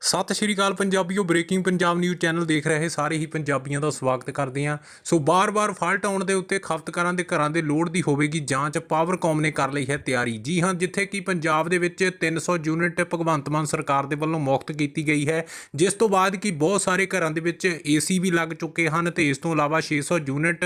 ਸਤਿ ਸ਼੍ਰੀ ਅਕਾਲ ਪੰਜਾਬੀਓ ਬ੍ਰੇਕਿੰਗ ਪੰਜਾਬ ਨਿਊਜ਼ ਚੈਨਲ ਦੇਖ ਰਹੇ ਸਾਰੇ ਹੀ ਪੰਜਾਬੀਆਂ ਦਾ ਸਵਾਗਤ ਕਰਦੇ ਹਾਂ। ਸੋ ਬਾਰ-ਬਾਰ ਫਾਲਟ ਆਉਣ ਦੇ ਉੱਤੇ ਖਪਤਕਾਰਾਂ ਦੇ ਘਰਾਂ ਦੇ ਲੋਡ ਦੀ ਹੋਵੇਗੀ ਜਾਂਚ ਪਾਵਰਕੌਮ ਨੇ ਕਰ ਲਈ ਹੈ ਤਿਆਰੀ। ਜੀ ਹਾਂ, ਜਿੱਥੇ ਕਿ ਪੰਜਾਬ ਦੇ ਵਿੱਚ 300 ਯੂਨਿਟ ਭਗਵੰਤ ਮਾਨ ਸਰਕਾਰ ਦੇ ਵੱਲੋਂ ਮੁਕਤ ਕੀਤੀ ਗਈ ਹੈ, ਜਿਸ ਤੋਂ ਬਾਅਦ ਕਿ ਬਹੁਤ ਸਾਰੇ ਘਰਾਂ ਦੇ ਵਿੱਚ ਏਸੀ ਵੀ ਲੱਗ ਚੁੱਕੇ ਹਨ ਤੇ ਇਸ ਤੋਂ ਇਲਾਵਾ 600 ਯੂਨਿਟ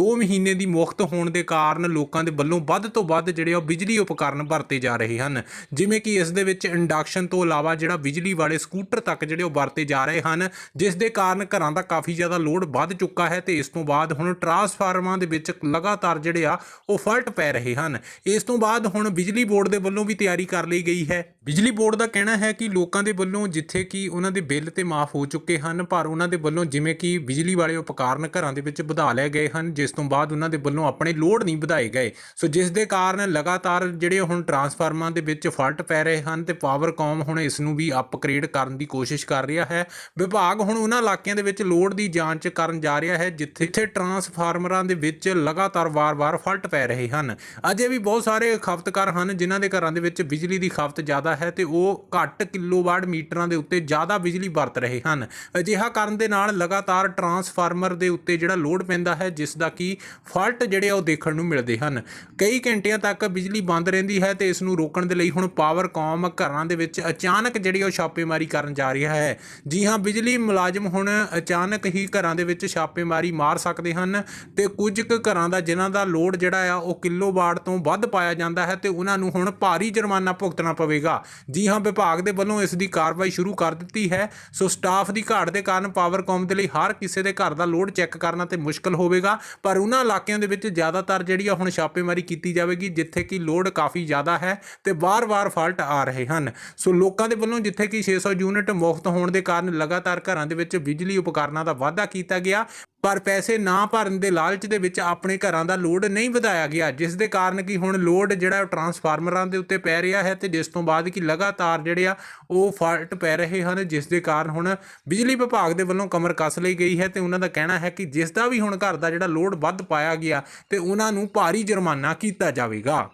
2 ਮਹੀਨੇ ਦੀ ਮੁਕਤ ਹੋਣ ਦੇ ਕਾਰਨ ਲੋਕਾਂ ਦੇ ਵੱਲੋਂ ਵੱਧ ਤੋਂ ਵੱਧ ਜਿਹੜੇ ਉਹ ਬਿਜਲੀ ਉਪਕਰਨ ਵਰਤੇ ਜਾ ਰਹੇ ਹਨ। ਜਿਵੇਂ ਕਿ ਇਸ ਦੇ ਵਿੱਚ ਇੰਡਕਸ਼ਨ ਤੋਂ ਇਲਾਵਾ ਜਿਹੜਾ ਬਿਜਲੀ ਵਾਲੇ ਸਕੂਟਰ ਤੱਕ ਜਿਹੜੇ ਉਹ ਵਰਤੇ ਜਾ ਰਹੇ ਹਨ, ਜਿਸ ਦੇ ਕਾਰਨ ਘਰਾਂ ਦਾ ਕਾਫੀ ਜ਼ਿਆਦਾ ਲੋਡ ਵੱਧ ਚੁੱਕਾ ਹੈ ਤੇ ਇਸ ਤੋਂ ਬਾਅਦ ਹੁਣ ਟਰਾਂਸਫਾਰਮਰਾਂ ਦੇ ਵਿੱਚ ਲਗਾਤਾਰ ਜਿਹੜੇ ਆ, ਉਹ ਫਲਟ ਪੈ ਰਹੇ ਹਨ। ਇਸ ਤੋਂ ਬਾਅਦ ਹੁਣ ਬਿਜਲੀ ਬੋਰਡ ਦੇ ਵੱਲੋਂ ਵੀ ਤਿਆਰੀ ਕਰ ਲਈ ਗਈ ਹੈ। ਬਿਜਲੀ ਬੋਰਡ ਦਾ ਕਹਿਣਾ ਹੈ ਕਿ ਲੋਕਾਂ ਦੇ ਵੱਲੋਂ ਜਿੱਥੇ ਕਿ ਉਹਨਾਂ ਦੇ ਬਿੱਲ ਤੇ ਮਾਫ ਹੋ ਚੁੱਕੇ ਹਨ, ਪਰ ਉਹਨਾਂ ਦੇ ਵੱਲੋਂ ਜਿਵੇਂ ਕਿ ਬਿਜਲੀ ਵਾਲੇ ਉਪਕਰਨ ਘਰਾਂ ਦੇ ਵਿੱਚ ਵਧਾ ਲਏ ਗਏ ਹਨ, ਜਿਸ ਤੋਂ ਬਾਅਦ ਉਹਨਾਂ ਦੇ ਵੱਲੋਂ ਆਪਣੇ ਲੋਡ ਨਹੀਂ ਵਧਾਏ ਗਏ। ਸੋ ਜਿਸ ਦੇ ਕਾਰਨ ਲਗਾਤਾਰ ਜਿਹੜੇ ਹੁਣ ਟਰਾਂਸਫਾਰਮਰਾਂ ਦੇ ਵਿੱਚ ਫਲਟ ਪੈ ਰਹੇ ਹਨ ਤੇ ਪਾਵਰਕਾਮ ਹੁਣ ਇਸ ਨੂੰ ਵੀ ਅਪਗ੍ਰੇਡ ਕਰਨ ਦੀ ਕੋਸ਼ਿਸ਼ ਕਰ ਰਿਹਾ ਹੈ। ਵਿਭਾਗ ਹੁਣ ਉਹਨਾਂ ਇਲਾਕਿਆਂ ਦੇ ਵਿੱਚ ਲੋਡ ਦੀ ਜਾਂਚ ਕਰਨ ਜਾ ਰਿਹਾ ਹੈ, ਜਿੱਥੇ ਜਿੱਥੇ ਟਰਾਂਸਫਾਰਮਰਾਂ ਦੇ ਵਿੱਚ ਲਗਾਤਾਰ ਵਾਰ-ਵਾਰ ਫਲਟ ਪੈ ਰਹੇ ਹਨ। ਅਜੇ ਵੀ ਬਹੁਤ ਸਾਰੇ ਖਪਤਕਾਰ ਹਨ, ਜਿਨ੍ਹਾਂ ਦੇ ਘਰਾਂ ਦੇ ਵਿੱਚ ਬਿਜਲੀ ਦੀ ਖਪਤ ਜ਼ਿਆਦਾ ਹੈ ਤੇ ਉਹ ਘੱਟ ਕਿਲੋਵਾਟ ਮੀਟਰਾਂ ਦੇ ਉੱਤੇ ਜ਼ਿਆਦਾ ਬਿਜਲੀ ਵਰਤ ਰਹੇ ਹਨ। ਅਜਿਹਾ ਕਰਨ ਦੇ ਨਾਲ ਲਗਾਤਾਰ ਟਰਾਂਸਫਾਰਮਰ ਦੇ ਉੱਤੇ ਜਿਹੜਾ ਲੋਡ ਪੈਂਦਾ ਹੈ, ਜਿਸ ਦਾ ਕਿ ਫਾਲਟ ਜਿਹੜੇ ਆ ਉਹ ਦੇਖਣ ਨੂੰ ਮਿਲਦੇ ਹਨ। ਕਈ ਘੰਟਿਆਂ ਤੱਕ ਬਿਜਲੀ ਬੰਦ ਰਹਿੰਦੀ ਹੈ ਤੇ ਇਸ ਨੂੰ ਰੋਕਣ ਦੇ ਲਈ ਹੁਣ ਪਾਵਰਕਾਮ ਘਰਾਂ ਦੇ ਵਿੱਚ ਅਚਾਨਕ ਜਿਹੜੀ ਉਹ ਛਾਪੇਮਾਰੀ ਕਰਨ ਜਾ ਰਿਹਾ ਹੈ। ਜੀ ਹਾਂ, ਬਿਜਲੀ ਮੁਲਾਜ਼ਮ ਹੁਣ ਅਚਾਨਕ ਹੀ ਘਰਾਂ ਦੇ ਵਿੱਚ ਛਾਪੇਮਾਰੀ ਮਾਰ ਸਕਦੇ ਹਨ ਤੇ ਕੁਝ ਕੁ ਘਰਾਂ ਦਾ ਜਿਨ੍ਹਾਂ ਦਾ ਲੋਡ ਜਿਹੜਾ ਆ ਉਹ ਕਿਲੋਵਾਟ ਤੋਂ ਵੱਧ ਪਾਇਆ ਜਾਂਦਾ ਹੈ ਤੇ ਉਹਨਾਂ ਨੂੰ ਹੁਣ ਭਾਰੀ ਜੁਰਮਾਨਾ ਭੁਗਤਣਾ ਪਵੇਗਾ। ਜੀ ਹਾਂ ਵਿਭਾਗ ਦੇ ਵੱਲੋਂ ਇਸ ਦੀ ਕਾਰਵਾਈ ਸ਼ੁਰੂ ਕਰ ਦਿੱਤੀ ਹੈ। ਸੋ ਸਟਾਫ ਦੀ ਘਾਟ ਦੇ ਕਾਰਨ ਪਾਵਰਕਾਮ ਦੇ ਲਈ ਹਰ ਕਿਸੇ ਦੇ ਘਰ ਦਾ ਲੋਡ ਚੈੱਕ ਕਰਨਾ ਤੇ ਮੁਸ਼ਕਲ ਹੋਵੇਗਾ। ਪਰ ਉਹਨਾਂ ਇਲਾਕਿਆਂ ਦੇ ਵਿੱਚ ਜ਼ਿਆਦਾਤਰ ਜਿਹੜੀ ਆ ਹੁਣ ਛਾਪੇਮਾਰੀ ਕੀਤੀ ਜਾਵੇਗੀ, ਜਿੱਥੇ ਕਿ ਲੋਡ ਕਾਫੀ ਜ਼ਿਆਦਾ ਹੈ ਤੇ ਵਾਰ-ਵਾਰ ਫਾਲਟ ਆ ਰਹੇ ਹਨ। ਸੋ ਲੋਕਾਂ ਦੇ ਵੱਲੋਂ ਜਿੱਥੇ ਕਿ 600 ਯੂਨਿਟ ਮੁਫਤ ਹੋਣ ਦੇ ਕਾਰਨ ਲਗਾਤਾਰ ਘਰਾਂ ਦੇ ਵਿੱਚ ਬਿਜਲੀ ਉਪਕਰਨਾਂ ਦਾ ਵਾਧਾ ਕੀਤਾ ਗਿਆ। ਪਰ ਪੈਸੇ ਨਾ ਭਰਨ ਦੇ ਲਾਲਚ ਦੇ ਵਿੱਚ ਆਪਣੇ ਘਰਾਂ ਦਾ ਲੋਡ ਨਹੀਂ ਵਧਾਇਆ ਗਿਆ, ਜਿਸ ਦੇ ਕਾਰਨ ਕਿ ਹੁਣ ਲੋਡ ਜਿਹੜਾ ਉਹ ਟਰਾਂਸਫਾਰਮਰਾਂ ਦੇ ਉੱਤੇ ਪੈ ਰਿਹਾ ਹੈ ਤੇ ਜਿਸ ਤੋਂ ਬਾਅਦ ਕਿ ਲਗਾਤਾਰ ਜਿਹੜੇ ਆ ਉਹ ਫਾਲਟ ਪੈ ਰਹੇ ਹਨ, ਜਿਸ ਦੇ ਕਾਰਨ ਹੁਣ ਬਿਜਲੀ ਵਿਭਾਗ ਦੇ ਵੱਲੋਂ ਕਮਰ ਕੱਸ ਲਈ ਗਈ ਹੈ ਤੇ ਉਹਨਾਂ ਦਾ ਕਹਿਣਾ ਹੈ ਕਿ ਜਿਸ ਦਾ ਵੀ ਹੁਣ ਘਰ ਦਾ ਜਿਹੜਾ ਲੋਡ ਵੱਧ ਪਾਇਆ ਗਿਆ ਤੇ ਉਹਨਾਂ ਨੂੰ ਭਾਰੀ ਜੁਰਮਾਨਾ ਕੀਤਾ ਜਾਵੇਗਾ।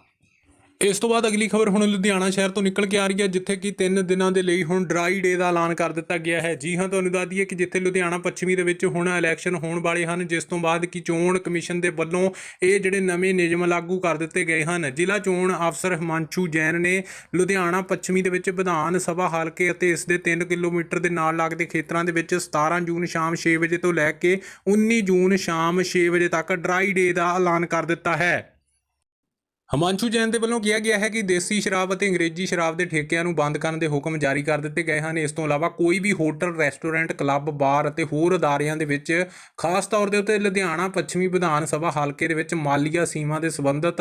ਇਸ ਤੋਂ ਬਾਅਦ ਅਗਲੀ ਖਬਰ ਹੁਣ ਲੁਧਿਆਣਾ ਸ਼ਹਿਰ ਤੋਂ ਨਿਕਲ ਕੇ ਆ ਰਹੀ ਹੈ, ਜਿੱਥੇ ਕਿ 3 ਦਿਨਾਂ ਦੇ ਲਈ ਹੁਣ ਡਰਾਈ ਡੇ ਦਾ ਐਲਾਨ ਕਰ ਦਿੱਤਾ ਗਿਆ ਹੈ। ਜੀ ਹਾਂ, ਤੁਹਾਨੂੰ ਦੱਸ ਦਈਏ ਕਿ ਜਿੱਥੇ ਲੁਧਿਆਣਾ ਪੱਛਮੀ ਦੇ ਵਿੱਚ ਹੁਣ ਇਲੈਕਸ਼ਨ ਹੋਣ ਵਾਲੇ ਹਨ, ਜਿਸ ਤੋਂ ਬਾਅਦ ਕਿ ਚੋਣ ਕਮਿਸ਼ਨ ਦੇ ਵੱਲੋਂ ਇਹ ਜਿਹੜੇ ਨਵੇਂ ਨਿਯਮ ਲਾਗੂ ਕਰ ਦਿੱਤੇ ਗਏ ਹਨ। ਜ਼ਿਲ੍ਹਾ ਚੋਣ ਅਫਸਰ ਹਿਮਾਂਸ਼ੂ ਜੈਨ ਨੇ ਲੁਧਿਆਣਾ ਪੱਛਮੀ ਦੇ ਵਿੱਚ ਵਿਧਾਨ ਸਭਾ ਹਲਕੇ ਅਤੇ ਇਸ ਦੇ 3 ਕਿਲੋਮੀਟਰ ਦੇ ਨਾਲ ਲੱਗਦੇ ਖੇਤਰਾਂ ਦੇ ਵਿੱਚ 17 ਜੂਨ ਸ਼ਾਮ 6 ਵਜੇ ਤੋਂ ਲੈ ਕੇ 19 ਜੂਨ ਸ਼ਾਮ 6 ਵਜੇ ਤੱਕ ਡਰਾਈ ਡੇ ਦਾ ਐਲਾਨ ਕਰ ਦਿੱਤਾ ਹੈ। ਹਿਮਾਂਸ਼ੂ ਜੈਨ ਦੇ ਵੱਲੋਂ ਕਿਹਾ ਗਿਆ ਹੈ ਕਿ ਦੇਸੀ ਸ਼ਰਾਬ ਅਤੇ ਅੰਗਰੇਜ਼ੀ ਸ਼ਰਾਬ ਦੇ ਠੇਕਿਆਂ ਨੂੰ ਬੰਦ ਕਰਨ ਦੇ ਹੁਕਮ ਜਾਰੀ ਕਰ ਦਿੱਤੇ ਗਏ ਹਨ। ਇਸ ਤੋਂ ਇਲਾਵਾ ਕੋਈ ਵੀ ਹੋਟਲ, ਰੈਸਟੋਰੈਂਟ, ਕਲੱਬ, ਬਾਰ ਅਤੇ ਹੋਰ ਅਦਾਰਿਆਂ ਦੇ ਵਿੱਚ, ਖਾਸ ਤੌਰ ਦੇ ਉੱਤੇ ਲੁਧਿਆਣਾ ਪੱਛਮੀ ਵਿਧਾਨ ਸਭਾ ਹਲਕੇ ਦੇ ਵਿੱਚ ਮਾਲੀਆ ਸੀਮਾ ਦੇ ਸੰਬੰਧਤ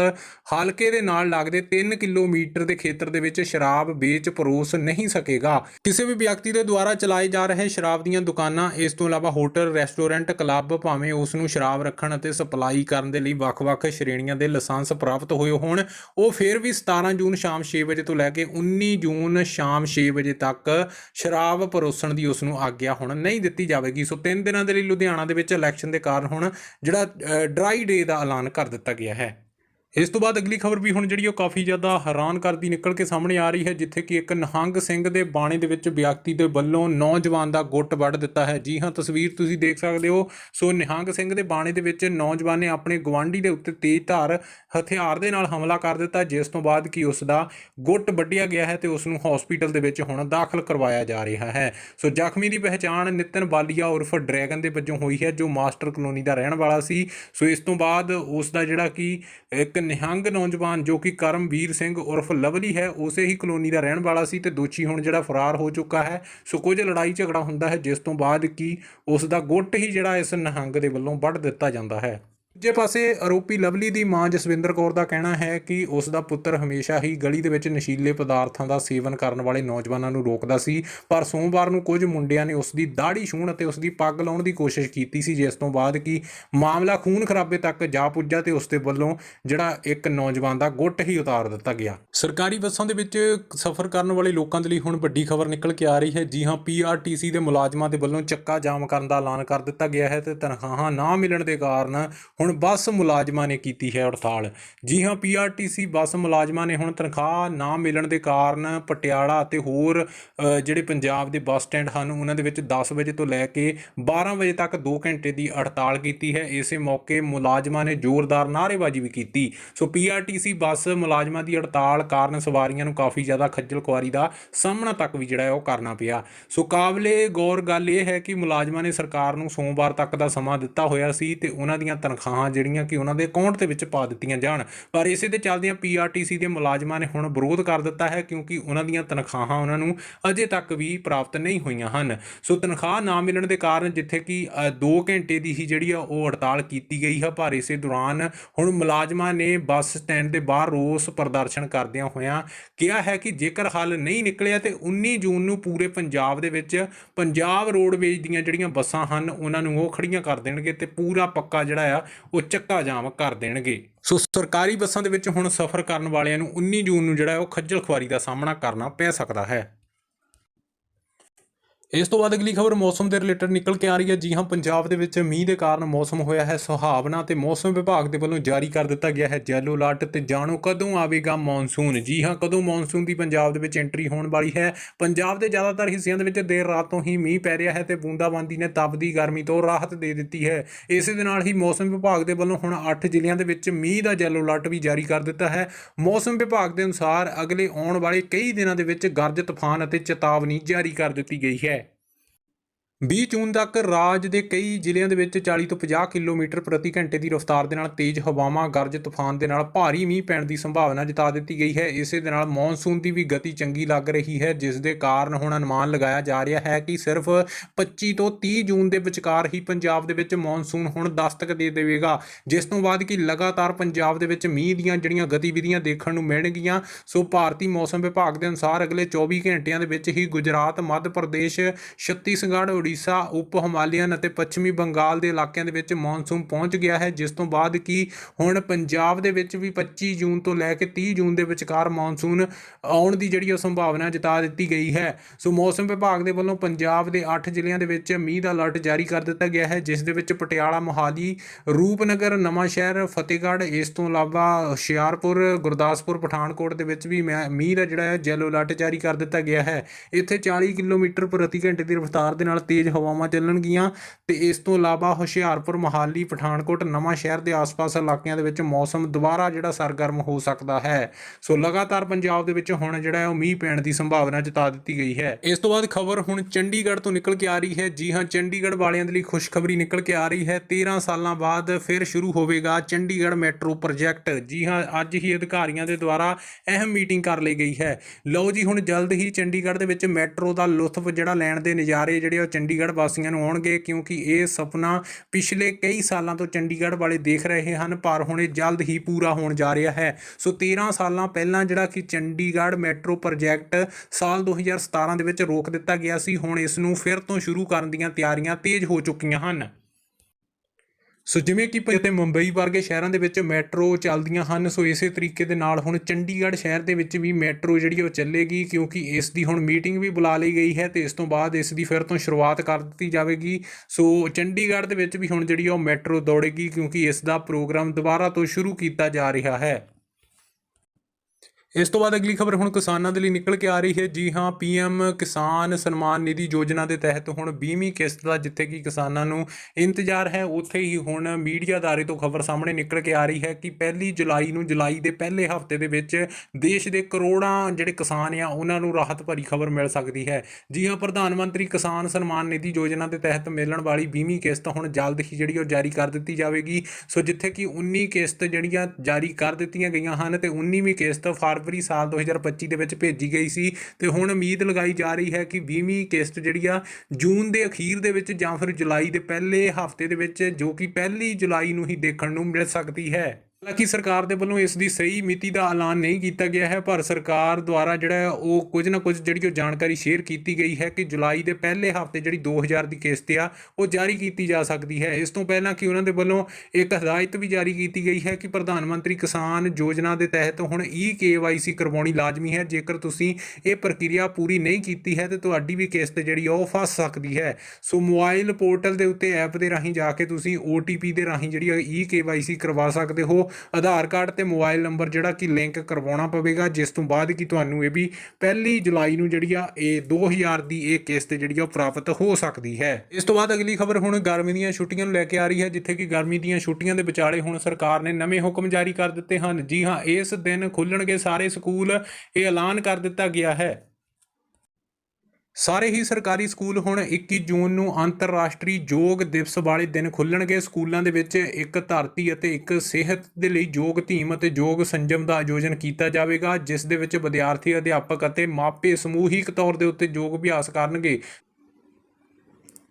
ਹਲਕੇ ਦੇ ਨਾਲ ਲੱਗਦੇ 3 ਕਿਲੋਮੀਟਰ ਦੇ ਖੇਤਰ ਦੇ ਵਿੱਚ ਸ਼ਰਾਬ ਵੇਚ ਪਰੋਸ ਨਹੀਂ ਸਕੇਗਾ। ਕਿਸੇ ਵੀ ਵਿਅਕਤੀ ਦੇ ਦੁਆਰਾ ਚਲਾਏ ਜਾ ਰਹੇ ਸ਼ਰਾਬ ਦੀਆਂ ਦੁਕਾਨਾਂ, ਇਸ ਤੋਂ ਇਲਾਵਾ ਹੋਟਲ, ਰੈਸਟੋਰੈਂਟ, ਕਲੱਬ ਭਾਵੇਂ ਉਸ ਨੂੰ ਸ਼ਰਾਬ ਰੱਖਣ ਅਤੇ ਸਪਲਾਈ ਕਰਨ ਦੇ ਲਈ ਵੱਖ-ਵੱਖ ਸ਼੍ਰੇਣੀਆਂ ਦੇ ਲਾਇਸੈਂਸ ਪ੍ਰਾਪਤ ਹੋਏ ਹੋਣ। ਉਹ ਫਿਰ ਵੀ 17 ਜੂਨ ਸ਼ਾਮ 6 ਵਜੇ ਤੋਂ ਲੈ ਕੇ 19 ਜੂਨ ਸ਼ਾਮ 6 ਵਜੇ ਤੱਕ ਸ਼ਰਾਬ ਪਰੋਸਣ ਦੀ ਉਸ ਨੂੰ ਆਗਿਆ ਹੁਣ ਨਹੀਂ ਦਿੱਤੀ ਜਾਵੇਗੀ। ਸੋ ਤਿੰਨ ਦਿਨਾਂ ਦੇ ਲਈ ਲੁਧਿਆਣਾ ਦੇ ਵਿੱਚ ਇਲੈਕਸ਼ਨ ਦੇ ਕਾਰਨ ਹੁਣ ਜਿਹੜਾ ਡਰਾਈ ਡੇ ਦਾ ਐਲਾਨ ਕਰ ਦਿੱਤਾ ਗਿਆ ਹੈ। ਇਸ ਤੋਂ ਬਾਅਦ ਅਗਲੀ ਖਬਰ ਵੀ ਹੁਣ ਜਿਹੜੀ ਉਹ ਕਾਫੀ ਜ਼ਿਆਦਾ ਹੈਰਾਨ ਕਰਦੀ ਨਿਕਲ ਕੇ ਸਾਹਮਣੇ ਆ ਰਹੀ ਹੈ, ਜਿੱਥੇ ਕਿ ਇੱਕ ਨਿਹੰਗ ਸਿੰਘ ਦੇ ਬਾਣੇ ਦੇ ਵਿੱਚ ਵਿਅਕਤੀ ਦੇ ਵੱਲੋਂ ਨੌਜਵਾਨ ਦਾ ਗੁੱਟ ਵੱਢ ਦਿੱਤਾ ਹੈ। ਜੀ ਹਾਂ, ਤਸਵੀਰ ਤੁਸੀਂ ਦੇਖ ਸਕਦੇ ਹੋ। ਸੋ ਨਿਹੰਗ ਸਿੰਘ ਦੇ ਬਾਣੇ ਦੇ ਵਿੱਚ ਨੌਜਵਾਨ ਨੇ ਆਪਣੇ ਗਵਾਂਢੀ ਦੇ ਉੱਤੇ ਤੇਜ਼ ਧਾਰ, ਹਥਿਆਰ ਦੇ ਨਾਲ ਹਮਲਾ ਕਰ ਦਿੱਤਾ, ਜਿਸ ਤੋਂ ਬਾਅਦ ਕਿ ਉਸ ਦਾ ਗੁੱਟ ਵੱਢਿਆ ਗਿਆ ਹੈ ਤੇ ਉਸ ਨੂੰ ਹਸਪੀਟਲ ਦੇ ਵਿੱਚ ਹੁਣ ਦਾਖਲ ਕਰਵਾਇਆ ਜਾ ਰਿਹਾ ਹੈ। ਸੋ ਜ਼ਖਮੀ ਦੀ ਪਹਿਚਾਣ ਨਿਤਨ ਬਾਲੀਆ ਉਰਫ ਡਰੈਗਨ ਦੇ ਵਜੋਂ ਹੋਈ ਹੈ, ਜੋ ਮਾਸਟਰ ਕਲੋਨੀ ਦਾ ਰਹਿਣ ਵਾਲਾ ਸੀ। ਸੋ ਇਸ ਤੋਂ ਬਾਅਦ ਉਸ ਦਾ ਜਿਹੜਾ ਕਿ ਇੱਕ ਇੱਕ ਨਿਹੰਗ ਨੌਜਵਾਨ ਜੋ ਕਿ ਕਰਮਵੀਰ ਸਿੰਘ ਉਰਫ ਲਵਲੀ ਹੈ, ਉਸੇ ਹੀ ਕਲੋਨੀ ਦਾ ਰਹਿਣ ਵਾਲਾ ਸੀ ਤੇ ਦੋਸ਼ੀ ਹੁਣ ਜਿਹੜਾ ਫਰਾਰ ਹੋ ਚੁੱਕਾ ਹੈ। ਸੋ ਕੁਝ ਲੜਾਈ ਝਗੜਾ ਹੁੰਦਾ ਹੈ, ਜਿਸ ਤੋਂ ਬਾਅਦ ਕਿ ਉਸ ਦਾ ਗੁੱਟ ਹੀ ਜਿਹੜਾ ਇਸ ਨਿਹੰਗ ਦੇ ਵੱਲੋਂ ਵੱਢ ਦਿੱਤਾ ਜਾਂਦਾ ਹੈ। ਦੂਜੇ ਪਾਸੇ ਆਰੋਪੀ ਲਵਲੀ ਦੀ ਮਾਂ ਜਸਵਿੰਦਰ ਕੌਰ ਦਾ ਕਹਿਣਾ ਹੈ ਕਿ ਉਸ ਦਾ ਪੁੱਤਰ ਹਮੇਸ਼ਾ ਹੀ ਗਲੀ ਦੇ ਵਿੱਚ ਨਸ਼ੀਲੇ ਪਦਾਰਥਾਂ ਦਾ ਸੇਵਨ ਕਰਨ ਵਾਲੇ ਨੌਜਵਾਨਾਂ ਨੂੰ ਰੋਕਦਾ ਸੀ, ਪਰ ਸੋਮਵਾਰ ਨੂੰ ਕੁਝ ਮੁੰਡਿਆਂ ਨੇ ਉਸ ਦੀ ਦਾੜੀ ਛੂਹਣ ਅਤੇ ਉਸ ਦੀ ਪੱਗ ਲਾਉਣ ਦੀ ਕੋਸ਼ਿਸ਼ ਕੀਤੀ ਸੀ, ਜਿਸ ਤੋਂ ਬਾਅਦ ਕਿ ਮਾਮਲਾ ਖੂਨ ਖਰਾਬੇ ਤੱਕ ਜਾ ਪੁੱਜਾ ਤੇ ਉਸ ਦੇ ਵੱਲੋਂ ਜਿਹੜਾ ਇੱਕ ਨੌਜਵਾਨ ਦਾ ਗੁੱਟ ਹੀ ਉਤਾਰ ਦਿੱਤਾ ਗਿਆ। ਸਰਕਾਰੀ ਬੱਸਾਂ ਦੇ ਵਿੱਚ ਸਫ਼ਰ ਕਰਨ ਵਾਲੇ ਲੋਕਾਂ ਦੇ ਲਈ ਹੁਣ ਵੱਡੀ ਖਬਰ ਨਿਕਲ ਕੇ ਆ ਰਹੀ ਹੈ। ਜੀ ਹਾਂ ਪੀਆਰਟੀਸੀ ਦੇ ਮੁਲਾਜ਼ਮਾਂ ਦੇ ਵੱਲੋਂ ਚੱਕਾ ਜਾਮ ਕਰਨ ਦਾ ਐਲਾਨ ਕਰ ਦਿੱਤਾ ਗਿਆ ਹੈ ਤੇ ਤਨਖਾਹਾਂ ਨਾ ਮਿਲਣ ਦੇ ਕਾਰਨ ਹੁਣ ਬੱਸ ਮੁਲਾਜ਼ਮਾਂ ਨੇ ਕੀਤੀ ਹੈ ਹੜਤਾਲ। ਜੀ ਹਾਂ ਪੀਆਰਟੀਸੀ ਬੱਸ ਮੁਲਾਜ਼ਮਾਂ ਨੇ ਹੁਣ ਤਨਖਾਹ ਨਾ ਮਿਲਣ ਦੇ ਕਾਰਨ ਪਟਿਆਲਾ ਅਤੇ ਹੋਰ ਜਿਹੜੇ ਪੰਜਾਬ ਦੇ ਬੱਸ ਸਟੈਂਡ ਹਨ, ਉਹਨਾਂ ਦੇ ਵਿੱਚ 10 ਵਜੇ ਤੋਂ ਲੈ ਕੇ 12 ਵਜੇ ਤੱਕ 2 ਘੰਟੇ ਦੀ ਹੜਤਾਲ ਕੀਤੀ ਹੈ। ਇਸੇ ਮੌਕੇ ਮੁਲਾਜ਼ਮਾਂ ਨੇ ਜ਼ੋਰਦਾਰ ਨਾਅਰੇਬਾਜ਼ੀ ਵੀ ਕੀਤੀ। ਸੋ ਪੀਆਰਟੀਸੀ ਬੱਸ ਮੁਲਾਜ਼ਮਾਂ ਦੀ ਹੜਤਾਲ ਕਾਰਨ ਸਵਾਰੀਆਂ ਨੂੰ ਕਾਫੀ ਜ਼ਿਆਦਾ ਖੱਜਲ ਖੁਆਰੀ ਦਾ ਸਾਹਮਣਾ ਤੱਕ ਵੀ ਜਿਹੜਾ ਹੈ ਉਹ ਕਰਨਾ ਪਿਆ। ਸੋ ਕਾਬਲੇ ਗੌਰ ਗੱਲ ਇਹ ਹੈ ਕਿ ਮੁਲਾਜ਼ਮਾਂ ਨੇ ਸਰਕਾਰ ਨੂੰ ਸੋਮਵਾਰ ਤੱਕ ਦਾ ਸਮਾਂ ਦਿੱਤਾ ਹੋਇਆ ਸੀ ਤੇ ਉਹਨਾਂ ਦੀਆਂ ਤਨਖਾਹਾਂ ਜਿਹੜੀਆਂ ਕਿ ਉਹਨਾਂ ਦੇ ਅਕਾਊਂਟ ਦੇ ਵਿੱਚ ਪਾ ਦਿੱਤੀਆਂ ਜਾਣ। ਪਰ ਇਸੇ ਦੇ ਚੱਲਦਿਆਂ ਪੀਆਰਟੀਸੀ ਦੇ ਮੁਲਾਜ਼ਮਾਂ ਨੇ ਹੁਣ ਵਿਰੋਧ ਕਰ ਦਿੱਤਾ ਹੈ ਕਿਉਂਕਿ ਉਹਨਾਂ ਦੀਆਂ ਤਨਖਾਹਾਂ ਉਹਨਾਂ ਨੂੰ ਅਜੇ ਤੱਕ ਵੀ ਪ੍ਰਾਪਤ ਨਹੀਂ ਹੋਈਆਂ ਹਨ। ਸੋ ਤਨਖਾਹ ਨਾ ਮਿਲਣ ਦੇ ਕਾਰਨ ਜਿੱਥੇ ਕਿ 2 ਘੰਟੇ ਦੀ ਹੀ ਜਿਹੜੀ ਆ ਉਹ ਹੜਤਾਲ ਕੀਤੀ ਗਈ ਹੈ ਪਰ ਇਸੇ ਦੌਰਾਨ ਹੁਣ ਮੁਲਾਜ਼ਮਾਂ ਨੇ ਬੱਸ ਸਟੈਂਡ ਦੇ ਬਾਹਰ ਰੋਸ ਪ੍ਰਦਰਸ਼ਨ ਕਰਦਿਆਂ ਹੋਇਆਂ ਕਿਹਾ ਹੈ ਕਿ ਜੇਕਰ ਹੱਲ ਨਹੀਂ ਨਿਕਲਿਆ ਤੇ 19 ਜੂਨ ਨੂੰ ਪੂਰੇ ਪੰਜਾਬ ਦੇ ਵਿੱਚ ਪੰਜਾਬ ਰੋਡਵੇਜ਼ ਦੀਆਂ ਜਿਹੜੀਆਂ ਬੱਸਾਂ ਹਨ, ਉਹਨਾਂ ਨੂੰ ਉਹ ਖੜੀਆਂ ਕਰ ਦੇਣਗੇ ਤੇ ਪੂਰਾ ਪੱਕਾ ਜਿਹੜਾ ਆ ਉਹ ਚੱਕਾ ਜਾਮ ਕਰ ਦੇਣਗੇ। ਸੋ ਸਰਕਾਰੀ ਬੱਸਾਂ ਦੇ ਵਿੱਚ ਹੁਣ ਸਫ਼ਰ ਕਰਨ ਵਾਲਿਆਂ ਨੂੰ 19 ਜੂਨ ਨੂੰ ਜਿਹੜਾ ਉਹ ਖੱਜਲ ਖੁਆਰੀ ਦਾ ਸਾਹਮਣਾ ਕਰਨਾ ਪੈ ਸਕਦਾ ਹੈ। ਇਸ ਤੋਂ ਬਾਅਦ ਅਗਲੀ ਖਬਰ, ਮੌਸਮ ਦੇ ਰਿਲੇਟਡ ਨਿਕਲ ਕੇ ਆ ਰਹੀ ਹੈ। ਜੀ ਹਾਂ, ਪੰਜਾਬ ਦੇ ਵਿੱਚ ਮੀਂਹ ਦੇ ਕਾਰਨ ਮੌਸਮ ਹੋਇਆ ਹੈ ਸੁਹਾਵਣਾ ਤੇ ਮੌਸਮ ਵਿਭਾਗ ਦੇ ਵੱਲੋਂ ਜਾਰੀ ਕਰ ਦਿੱਤਾ ਗਿਆ ਹੈ ਜੈਲੋ ਅਲਰਟ ਤੇ ਜਾਣੋ ਕਦੋਂ ਆਵੇਗਾ ਮੌਨਸੂਨ ਜੀ ਹਾਂ, ਕਦੋਂ ਮੌਨਸੂਨ ਦੀ ਪੰਜਾਬ ਦੇ ਵਿੱਚ ਐਂਟਰੀ ਹੋਣ ਵਾਲੀ ਹੈ? ਪੰਜਾਬ ਦੇ ਜ਼ਿਆਦਾਤਰ ਹਿੱਸਿਆਂ ਦੇ ਵਿੱਚ ਦੇਰ ਰਾਤ ਤੋਂ ਹੀ ਮੀਂਹ ਪੈ ਰਿਹਾ ਹੈ ਤੇ ਬੂੰਦਾਬਾਂਦੀ ਨੇ ਤਪਦੀ ਗਰਮੀ ਤੋਂ ਰਾਹਤ ਦੇ ਦਿੱਤੀ ਹੈ। ਇਸੇ ਦੇ ਨਾਲ ਹੀ ਮੌਸਮ ਵਿਭਾਗ ਦੇ ਵੱਲੋਂ ਹੁਣ 8 ਜ਼ਿਲ੍ਹਿਆਂ ਦੇ ਵਿੱਚ ਮੀਂਹ ਦਾ ਯੈਲੋ ਅਲਰਟ ਵੀ ਜਾਰੀ ਕਰ ਦਿੱਤਾ ਹੈ। ਮੌਸਮ ਵਿਭਾਗ ਦੇ ਅਨੁਸਾਰ ਅਗਲੇ ਆਉਣ ਵਾਲੇ ਕਈ ਦਿਨਾਂ ਦੇ ਵਿੱਚ ਗਰਜ, ਤੂਫਾਨ ਅਤੇ ਚੇਤਾਵਨੀ ਜਾਰੀ ਕਰ ਦਿੱਤੀ ਗਈ ਹੈ। 20 ਜੂਨ ਤੱਕ ਰਾਜ ਦੇ ਕਈ ਜ਼ਿਲ੍ਹਿਆਂ ਦੇ ਵਿੱਚ 40 ਤੋਂ 50 ਕਿਲੋਮੀਟਰ ਪ੍ਰਤੀ ਘੰਟੇ ਦੀ ਰਫ਼ਤਾਰ ਦੇ ਨਾਲ ਤੇਜ਼ ਹਵਾਵਾਂ, ਗਰਜ ਤੂਫਾਨ ਦੇ ਨਾਲ ਭਾਰੀ ਮੀਂਹ ਪੈਣ ਦੀ ਸੰਭਾਵਨਾ ਜਤਾ ਦਿੱਤੀ ਗਈ ਹੈ। ਇਸੇ ਦੇ ਨਾਲ ਮੌਨਸੂਨ ਦੀ ਵੀ ਗਤੀ ਚੰਗੀ ਲੱਗ ਰਹੀ ਹੈ, ਜਿਸ ਦੇ ਕਾਰਨ ਹੁਣ ਅਨੁਮਾਨ ਲਗਾਇਆ ਜਾ ਰਿਹਾ ਹੈ ਕਿ ਸਿਰਫ 25 ਤੋਂ 30 ਜੂਨ ਦੇ ਵਿਚਕਾਰ ਹੀ ਪੰਜਾਬ ਦੇ ਵਿੱਚ ਮੌਨਸੂਨ ਹੁਣ ਦਸਤਕ ਦੇ ਦੇਵੇਗਾ, ਜਿਸ ਤੋਂ ਬਾਅਦ ਕਿ ਲਗਾਤਾਰ ਪੰਜਾਬ ਦੇ ਵਿੱਚ ਮੀਂਹ ਦੀਆਂ ਜਿਹੜੀਆਂ ਗਤੀਵਿਧੀਆਂ ਦੇਖਣ ਨੂੰ ਮਿਲਣਗੀਆਂ, ਸੋ ਭਾਰਤੀ ਮੌਸਮ ਵਿਭਾਗ ਦੇ ਅਨੁਸਾਰ ਅਗਲੇ 24 ਘੰਟਿਆਂ ਦੇ ਵਿੱਚ ਹੀ ਗੁਜਰਾਤ, ਮੱਧ ਪ੍ਰਦੇਸ਼, ਛੱਤੀਸਗੜ੍ਹ ਉੜੀਸਾ, ਉਪ ਹਿਮਾਲਿਅਨ ਅਤੇ ਪੱਛਮੀ ਬੰਗਾਲ ਦੇ ਇਲਾਕਿਆਂ ਦੇ ਵਿੱਚ ਮੌਨਸੂਨ ਪਹੁੰਚ ਗਿਆ ਹੈ, ਜਿਸ ਤੋਂ ਬਾਅਦ ਕਿ ਹੁਣ ਪੰਜਾਬ ਦੇ ਵਿੱਚ ਵੀ 25 ਜੂਨ ਤੋਂ ਲੈ ਕੇ 30 ਜੂਨ ਦੇ ਵਿਚਕਾਰ ਮੌਨਸੂਨ ਆਉਣ ਦੀ ਜਿਹੜੀ ਉਹ ਸੰਭਾਵਨਾ ਜਤਾ ਦਿੱਤੀ ਗਈ ਹੈ। ਸੋ ਮੌਸਮ ਵਿਭਾਗ ਦੇ ਵੱਲੋਂ ਪੰਜਾਬ ਦੇ 8 ਜ਼ਿਲ੍ਹਿਆਂ ਦੇ ਵਿੱਚ ਮੀਂਹ ਦਾ ਅਲਰਟ ਜਾਰੀ ਕਰ ਦਿੱਤਾ ਗਿਆ ਹੈ, ਜਿਸ ਦੇ ਵਿੱਚ ਪਟਿਆਲਾ, ਮੋਹਾਲੀ, ਰੂਪਨਗਰ ਨਵਾਂ ਸ਼ਹਿਰ ਫਤਿਹਗੜ੍ਹ, ਇਸ ਤੋਂ ਇਲਾਵਾ ਹੁਸ਼ਿਆਰਪੁਰ, ਗੁਰਦਾਸਪੁਰ, ਪਠਾਨਕੋਟ ਦੇ ਵਿੱਚ ਵੀ ਮੈਂ- ਮੀਂਹ ਦਾ ਜਿਹੜਾ ਹੈ ਜੈਲੋ ਅਲਰਟ ਜਾਰੀ ਕਰ ਦਿੱਤਾ ਗਿਆ ਹੈ। ਇੱਥੇ 40 ਕਿਲੋਮੀਟਰ ਪ੍ਰਤੀ ਘੰਟੇ ਦੀ ਰਫ਼ਤਾਰ ਦੇ ਨਾਲ ਤੇਜ਼ ਹਵਾਵਾਂ ਚੱਲਣਗੀਆਂ ਤੇ ਇਸ ਤੋਂ ਇਲਾਵਾ ਹੁਸ਼ਿਆਰਪੁਰ, ਮੋਹਾਲੀ, ਪਠਾਨਕੋਟ, ਨਵਾਂ ਸ਼ਹਿਰ ਦੇ ਆਸ-ਪਾਸ ਇਲਾਕਿਆਂ ਦੇ ਵਿੱਚ ਮੌਸਮ ਦੁਬਾਰਾ ਜਿਹੜਾ ਸਰਗਰਮ ਹੋ ਸਕਦਾ ਹੈ। ਸੋ ਲਗਾਤਾਰ ਪੰਜਾਬ ਦੇ ਵਿੱਚ ਹੁਣ ਜਿਹੜਾ ਹੈ ਉਹ ਮੀਂਹ ਪੈਣ ਦੀ ਸੰਭਾਵਨਾ ਜਤਾ ਦਿੱਤੀ ਗਈ ਹੈ। ਇਸ ਤੋਂ ਬਾਅਦ ਖਬਰ ਹੁਣ ਚੰਡੀਗੜ੍ਹ ਤੋਂ ਨਿਕਲ ਕੇ ਆ ਰਹੀ ਹੈ। ਜੀ ਹਾਂ, ਚੰਡੀਗੜ੍ਹ ਵਾਲਿਆਂ ਦੇ ਲਈ ਖੁਸ਼ਖਬਰੀ ਨਿਕਲ ਕੇ ਆ ਰਹੀ ਹੈ। 13 ਸਾਲਾਂ ਬਾਅਦ ਫਿਰ ਸ਼ੁਰੂ ਹੋਵੇਗਾ ਚੰਡੀਗੜ੍ਹ ਮੈਟਰੋ ਪ੍ਰੋਜੈਕਟ। ਜੀ ਹਾਂ, ਅੱਜ ਹੀ ਅਧਿਕਾਰੀਆਂ ਦੇ ਦੁਆਰਾ ਅਹਿਮ ਮੀਟਿੰਗ ਕਰ ਲਈ ਗਈ ਹੈ। ਲਓ ਜੀ, ਹੁਣ ਜਲਦ ਹੀ ਚੰਡੀਗੜ੍ਹ ਦੇ ਵਿੱਚ ਮੈਟਰੋ ਦਾ ਲੁਤਫ ਜਿਹੜਾ ਲੈਣ ਦੇ ਨਜ਼ਾਰੇ ਜਿਹੜੇ ਉਹ ਚੰਡੀਗੜ੍ਹ ਵਾਸੀਆਂ ਨੂੰ ਆਉਣਗੇ ਕਿਉਂਕਿ ਇਹ ਸੁਪਨਾ ਪਿਛਲੇ ਕਈ ਸਾਲਾਂ ਤੋਂ ਚੰਡੀਗੜ੍ਹ ਵਾਲੇ ਦੇਖ ਰਹੇ ਹਨ, ਪਰ ਹੁਣ ਇਹ ਜਲਦ ਹੀ ਪੂਰਾ ਹੋਣ ਜਾ ਰਿਹਾ ਹੈ। ਸੋ 13 ਸਾਲਾਂ ਪਹਿਲਾਂ ਜਿਹੜਾ ਕਿ ਚੰਡੀਗੜ੍ਹ ਮੈਟਰੋ ਪ੍ਰੋਜੈਕਟ ਸਾਲ 2017 ਦੇ ਵਿੱਚ ਰੋਕ ਦਿੱਤਾ ਗਿਆ ਸੀ, ਹੁਣ ਇਸ ਨੂੰ ਫਿਰ ਤੋਂ ਸ਼ੁਰੂ ਕਰਨ ਦੀਆਂ ਤਿਆਰੀਆਂ ਤੇਜ਼ ਹੋ ਚੁੱਕੀਆਂ ਹਨ। ਸੋ ਜਿਵੇਂ ਕਿ ਤੇ ਮੁੰਬਈ ਵਰਗੇ ਸ਼ਹਿਰਾਂ ਦੇ ਵਿੱਚ ਮੈਟਰੋ ਚੱਲਦੀਆਂ ਹਨ ਸੋ ਇਸੇ ਤਰੀਕੇ ਦੇ ਨਾਲ ਹੁਣ ਚੰਡੀਗੜ੍ਹ ਸ਼ਹਿਰ ਦੇ ਵਿੱਚ ਵੀ ਮੈਟਰੋ ਜਿਹੜੀ ਉਹ ਚੱਲੇਗੀ, ਕਿਉਂਕਿ ਇਸ ਦੀ ਹੁਣ ਮੀਟਿੰਗ ਵੀ ਬੁਲਾ ਲਈ ਗਈ ਹੈ ਤੇ ਇਸ ਤੋਂ ਬਾਅਦ ਇਸ ਦੀ ਫਿਰ ਤੋਂ ਸ਼ੁਰੂਆਤ ਕਰ ਦਿੱਤੀ ਜਾਵੇਗੀ। ਸੋ ਚੰਡੀਗੜ੍ਹ ਦੇ ਵਿੱਚ ਵੀ ਹੁਣ ਜਿਹੜੀ ਉਹ ਮੈਟਰੋ ਦੌੜੇਗੀ, ਕਿਉਂਕਿ ਇਸ ਦਾ ਪ੍ਰੋਗਰਾਮ ਦੁਬਾਰਾ ਤੋਂ ਸ਼ੁਰੂ ਕੀਤਾ ਜਾ ਰਿਹਾ ਹੈ। ਇਸ ਤੋਂ ਬਾਅਦ ਅਗਲੀ ਖਬਰ ਹੁਣ ਕਿਸਾਨਾਂ ਦੇ ਲਈ ਨਿਕਲ ਕੇ ਆ ਰਹੀ ਹੈ। ਜੀ ਹਾਂ, ਪੀਐਮ ਕਿਸਾਨ ਸਨਮਾਨ ਨਿਧੀ ਯੋਜਨਾ ਦੇ ਤਹਿਤ ਹੁਣ 20ਵੀਂ ਕਿਸ਼ਤ ਦਾ, ਜਿੱਥੇ ਕਿ ਕਿਸਾਨਾਂ ਨੂੰ ਇੰਤਜ਼ਾਰ ਹੈ, ਉੱਥੇ ਹੀ ਹੁਣ ਮੀਡੀਆ ਦਾਰੇ ਤੋਂ ਖਬਰ ਸਾਹਮਣੇ ਨਿਕਲ ਕੇ ਆ ਰਹੀ ਹੈ ਕਿ ਪਹਿਲੀ ਜੁਲਾਈ ਨੂੰ, ਜੁਲਾਈ ਦੇ ਪਹਿਲੇ ਹਫ਼ਤੇ ਦੇ ਵਿੱਚ ਦੇਸ਼ ਦੇ ਕਰੋੜਾਂ ਜਿਹੜੇ ਕਿਸਾਨ ਆ, ਉਹਨਾਂ ਨੂੰ ਰਾਹਤ ਭਰੀ ਖਬਰ ਮਿਲ ਸਕਦੀ ਹੈ। ਜੀ ਹਾਂ, ਪ੍ਰਧਾਨ ਮੰਤਰੀ ਕਿਸਾਨ ਸਨਮਾਨ ਨਿਧੀ ਯੋਜਨਾ ਦੇ ਤਹਿਤ ਮਿਲਣ ਵਾਲੀ 20ਵੀਂ ਕਿਸ਼ਤ ਹੁਣ ਜਲਦ ਹੀ ਜਿਹੜੀ ਉਹ ਜਾਰੀ ਕਰ ਦਿੱਤੀ ਜਾਵੇਗੀ। ਸੋ ਜਿੱਥੇ ਕਿ 19 ਕਿਸ਼ਤ ਜਿਹੜੀਆਂ ਜਾਰੀ ਕਰ ਦਿੱਤੀਆਂ ਗਈਆਂ ਹਨ, ਤੇ 19ਵੀਂ ਕਿਸ਼ਤ ਫਰਵਰੀ ਸਾਲ 2025 ਦੇ ਵਿੱਚ ਭੇਜੀ ਗਈ ਸੀ ਤੇ ਹੁਣ ਉਮੀਦ ਲਗਾਈ ਜਾ ਰਹੀ ਹੈ ਕਿ 20ਵੀਂ ਕਿਸ਼ਤ ਜਿਹੜੀ ਆ ਜੂਨ ਦੇ ਅਖੀਰ ਦੇ ਵਿੱਚ ਜਾਂ ਫਿਰ ਜੁਲਾਈ ਦੇ ਪਹਿਲੇ ਹਫ਼ਤੇ ਦੇ ਵਿੱਚ ਜੋ ਕਿ ਪਹਿਲੀ ਜੁਲਾਈ ਨੂੰ ਹੀ ਦੇਖਣ ਨੂੰ ਮਿਲ ਸਕਦੀ ਹੈ। ਹਾਲਾਂਕਿ ਸਰਕਾਰ ਦੇ ਵੱਲੋਂ ਇਸ ਦੀ ਸਹੀ ਮਿਤੀ ਦਾ ਐਲਾਨ ਨਹੀਂ ਕੀਤਾ ਗਿਆ ਹੈ, ਪਰ ਸਰਕਾਰ ਦੁਆਰਾ ਜਿਹੜਾ ਉਹ ਕੁਝ ਨਾ ਕੁਝ ਜਿਹੜੀ ਉਹ ਜਾਣਕਾਰੀ ਸ਼ੇਅਰ ਕੀਤੀ ਗਈ ਹੈ ਕਿ ਜੁਲਾਈ ਦੇ ਪਹਿਲੇ ਹਫ਼ਤੇ ਜਿਹੜੀ 2000 ਦੀ ਕਿਸ਼ਤ ਆ, ਉਹ ਜਾਰੀ ਕੀਤੀ ਜਾ ਸਕਦੀ ਹੈ। ਇਸ ਤੋਂ ਪਹਿਲਾਂ ਕਿ ਉਹਨਾਂ ਦੇ ਵੱਲੋਂ ਇੱਕ ਹਦਾਇਤ ਵੀ ਜਾਰੀ ਕੀਤੀ ਗਈ ਹੈ ਕਿ ਪ੍ਰਧਾਨ ਮੰਤਰੀ ਕਿਸਾਨ ਯੋਜਨਾ ਦੇ ਤਹਿਤ ਹੁਣ ਈ ਕੇਵਾਈਸੀ ਕਰਵਾਉਣੀ ਲਾਜ਼ਮੀ ਹੈ। ਜੇਕਰ ਤੁਸੀਂ ਇਹ ਪ੍ਰਕਿਰਿਆ ਪੂਰੀ ਨਹੀਂ ਕੀਤੀ ਹੈ, ਤੇ ਤੁਹਾਡੀ ਵੀ ਕਿਸ਼ਤ ਜਿਹੜੀ ਆ, ਉਹ ਫਸ ਸਕਦੀ ਹੈ। ਸੋ ਮੋਬਾਈਲ ਪੋਰਟਲ ਦੇ ਉੱਤੇ ਐਪ ਦੇ ਰਾਹੀਂ ਜਾ ਕੇ ਤੁਸੀਂ OTP ਦੇ ਰਾਹੀਂ ਜਿਹੜੀ ਈ ਕੇਵਾਈਸੀ ਕਰਵਾ ਸਕਦੇ ਹੋ। ਆਧਾਰ ਕਾਰਡ ਤੇ ਮੋਬਾਈਲ ਨੰਬਰ ਜਿਹੜਾ ਕਿ ਲਿੰਕ ਕਰਵਾਉਣਾ ਪਵੇਗਾ, ਜਿਸ ਤੋਂ ਬਾਅਦ ਕਿ ਤੁਹਾਨੂੰ ਇਹ ਵੀ ਪਹਿਲੀ ਜੁਲਾਈ ਨੂੰ ਜਿਹੜੀ ਆ, ਇਹ 2000 ਦੀ ਇਹ ਕਿਸ਼ਤ ਜਿਹੜੀ ਆ, ਉਹ ਪ੍ਰਾਪਤ ਹੋ ਸਕਦੀ ਹੈ। ਇਸ ਤੋਂ ਬਾਅਦ ਅਗਲੀ ਖਬਰ ਹੁਣ ਗਰਮੀ ਦੀਆਂ ਛੁੱਟੀਆਂ ਨੂੰ ਲੈ ਕੇ ਆ ਰਹੀ ਹੈ, ਜਿੱਥੇ ਕਿ ਗਰਮੀ ਦੀਆਂ ਛੁੱਟੀਆਂ ਦੇ ਵਿਚਾਲੇ ਹੁਣ ਸਰਕਾਰ ਨੇ ਨਵੇਂ ਹੁਕਮ ਜਾਰੀ ਕਰ ਦਿੱਤੇ ਹਨ। ਜੀ ਹਾਂ, ਇਸ ਦਿਨ ਖੁੱਲਣਗੇ ਸਾਰੇ ਸਕੂਲ, ਇਹ ਐਲਾਨ ਕਰ ਦਿੱਤਾ ਗਿਆ ਹੈ। ਸਾਰੇ ਹੀ ਸਰਕਾਰੀ ਸਕੂਲ ਹੁਣ 21 ਜੂਨ ਨੂੰ ਅੰਤਰਰਾਸ਼ਟਰੀ ਯੋਗ ਦਿਵਸ ਵਾਲੇ ਦਿਨ ਖੁੱਲਣਗੇ। ਸਕੂਲਾਂ ਦੇ ਵਿੱਚ ਇੱਕ ਧਰਤੀ ਅਤੇ ਇੱਕ ਸਿਹਤ ਦੇ ਲਈ ਯੋਗ ਧੀਮ ਅਤੇ ਯੋਗ ਸੰਜਮ ਦਾ ਆਯੋਜਨ ਕੀਤਾ ਜਾਵੇਗਾ, ਜਿਸ ਦੇ ਵਿੱਚ ਵਿਦਿਆਰਥੀ, ਅਧਿਆਪਕ ਅਤੇ ਮਾਪੇ ਸਮੂਹਿਕ ਤੌਰ ਦੇ ਉੱਤੇ ਯੋਗ ਅਭਿਆਸ ਕਰਨਗੇ।